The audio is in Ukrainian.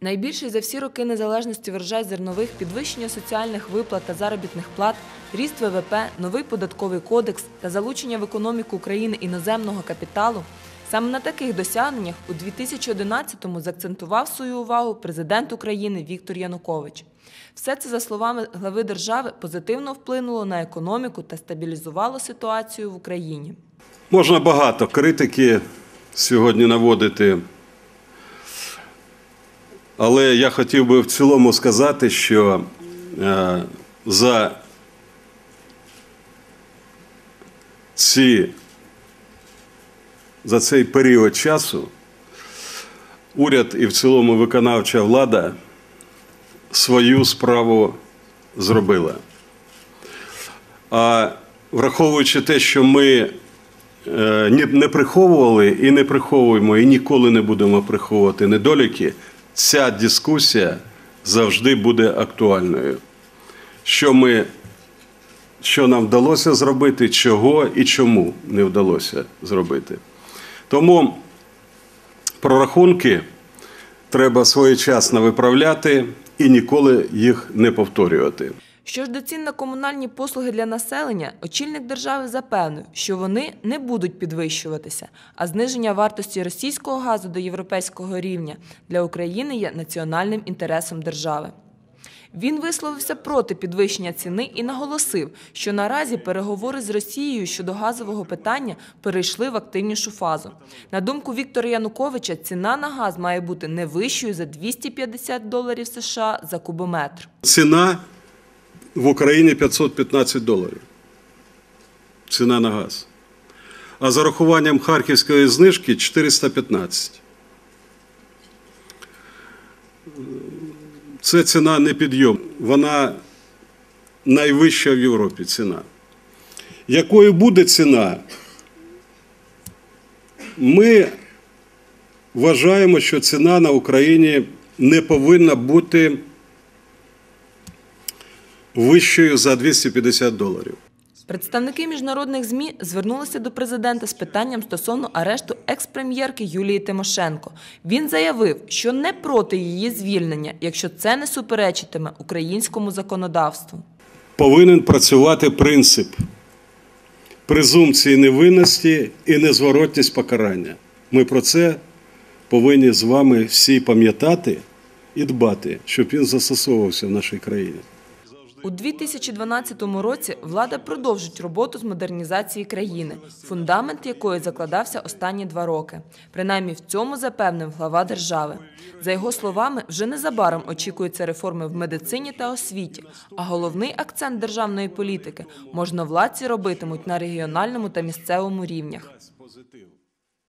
Найбільший за всі роки незалежності врожай зернових, підвищення соціальних виплат та заробітних плат, ріст ВВП, новий податковий кодекс та залучення в економіку України іноземного капіталу. Саме на таких досягненнях у 2011-му заакцентував свою увагу президент України Віктор Янукович. Все це, за словами глави держави, позитивно вплинуло на економіку та стабілізувало ситуацію в Україні. Можна багато критики сьогодні наводити. Але я хотів би в цілому сказати, що е, за ці, за цей період часу уряд і в цілому виконавча влада свою справу зробила. А враховуючи те, що ми е, не приховували і не приховуємо, і ніколи не будемо приховувати недоліки, ця дискусія завжди буде актуальною. Що, ми, що нам вдалося зробити, чого і чому не вдалося зробити. Тому прорахунки треба своєчасно виправляти і ніколи їх не повторювати. Що ж до цін на комунальні послуги для населення, очільник держави запевнив, що вони не будуть підвищуватися, а зниження вартості російського газу до європейського рівня для України є національним інтересом держави. Він висловився проти підвищення ціни і наголосив, що наразі переговори з Росією щодо газового питання перейшли в активнішу фазу. На думку Віктора Януковича, ціна на газ має бути не вищою за 250 доларів США за кубометр. Ціна в Україні 515 доларів. Ціна на газ. А за рахуванням харківської знижки 415. Це ціна не підйом. Вона найвища в Європі ціна. Якою буде ціна? Ми вважаємо, що ціна на Україні не повинна бути вищою за 250 доларів. Представники міжнародних ЗМІ звернулися до президента з питанням стосовно арешту екс-прем'єрки Юлії Тимошенко. Він заявив, що не проти її звільнення, якщо це не суперечитиме українському законодавству. Повинен працювати принцип презумпції невинності і незворотність покарання. Ми про це повинні з вами всі пам'ятати і дбати, щоб він застосовувався в нашій країні. У 2012 році влада продовжить роботу з модернізації країни, фундамент якої закладався останні два роки. Принаймні в цьому запевнив глава держави. За його словами, вже незабаром очікуються реформи в медицині та освіті. А головний акцент державної політики можновладці робитимуть на регіональному та місцевому рівнях.